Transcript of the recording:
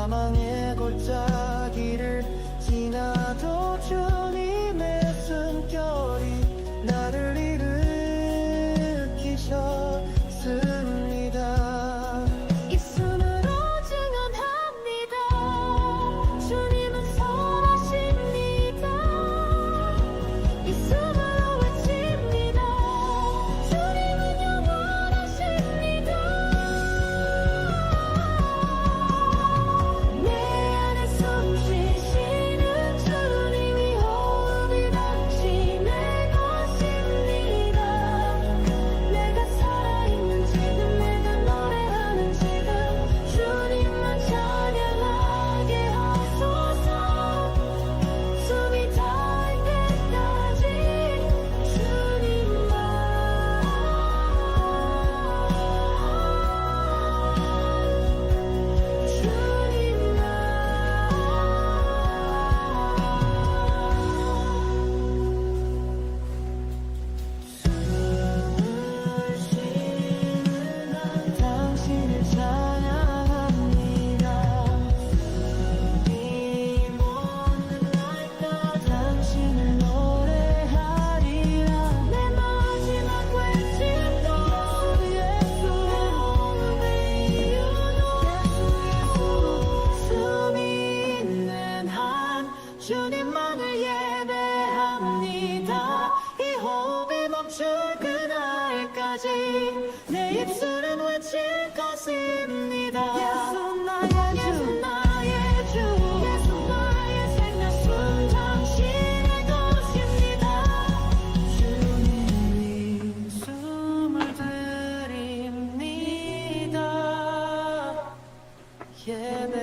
가만히 예배합니다. 이 호흡이 멈출 그날까지 내 입술은 외칠 것입니다. 예수 나의 주. 예수 나의 주. 예배.